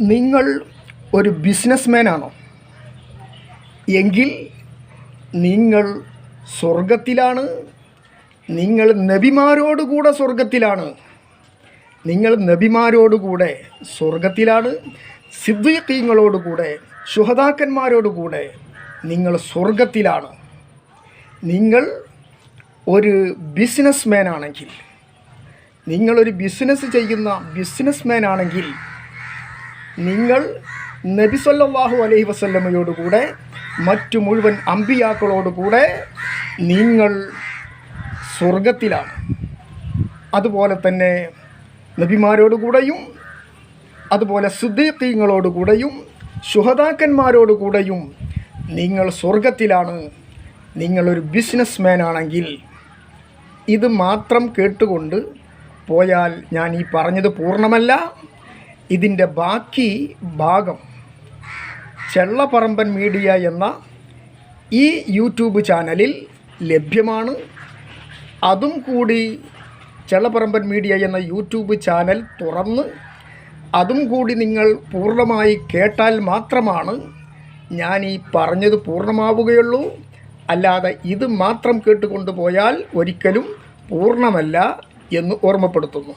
നിങ്ങൾ ഒരു ബിസിനസ്മാൻ ആണോ എങ്കിൽ നിങ്ങൾ സ്വർഗത്തിലാണ് നിങ്ങൾ നബിമാരോടുകൂടെ സ്വർഗത്തിലാണ് നിങ്ങൾ നബിമാരോടുകൂടെ സ്വർഗത്തിലാണ് സിദ്ദീഖീങ്ങളോടുകൂടെ ശുഹതാക്കന്മാരോടുകൂടെ നിങ്ങൾ സ്വർഗത്തിലാണ് നിങ്ങൾ ഒരു ബിസിനസ്മാൻ ആണെങ്കിൽ നിങ്ങളൊരു ബിസിനസ് ചെയ്യുന്ന ബിസിനസ്മാൻ ആണെങ്കിൽ നിങ്ങൾ നബി സല്ലല്ലാഹു അലൈഹി വസല്ലമ്മയോടുകൂടെ മറ്റു മുഴുവൻ അമ്പിയാക്കളോടുകൂടെ നിങ്ങൾ സ്വർഗത്തിലാണ് അതുപോലെ തന്നെ നബിമാരോടുകൂടെയും അതുപോലെ സുദ്ദീഖീങ്ങളോടുകൂടെയും ശുഹതാക്കന്മാരോടുകൂടെയും നിങ്ങൾ സ്വർഗത്തിലാണ് നിങ്ങളൊരു ബിസിനസ്മാൻ ആണെങ്കിൽ ഇത് മാത്രം കേട്ടുകൊണ്ട് പോയാൽ ഞാൻ ഈ പറഞ്ഞത് പൂർണമല്ല. ഇതിന്റെ ബാക്കി ഭാഗം ചെള്ളപ്പറമ്പൻ മീഡിയ എന്ന ഈ യൂട്യൂബ് ചാനലിൽ ലഭ്യമാണ്. അതും കൂടി ചെള്ളപ്പറമ്പൻ മീഡിയ എന്ന യൂട്യൂബ് ചാനൽ തുറന്ന് അതും കൂടി നിങ്ങൾ പൂർണമായി കേട്ടാൽ മാത്രമാണ് ഞാൻ ഈ പറഞ്ഞത് പൂർണമാവുകയുള്ളൂ. അല്ലാതെ ഇത് മാത്രം കേട്ടുകൊണ്ടുപോയാൽ ഒരിക്കലും പൂർണമല്ല എന്ന് ഓർമ്മപ്പെടുത്തുന്നു.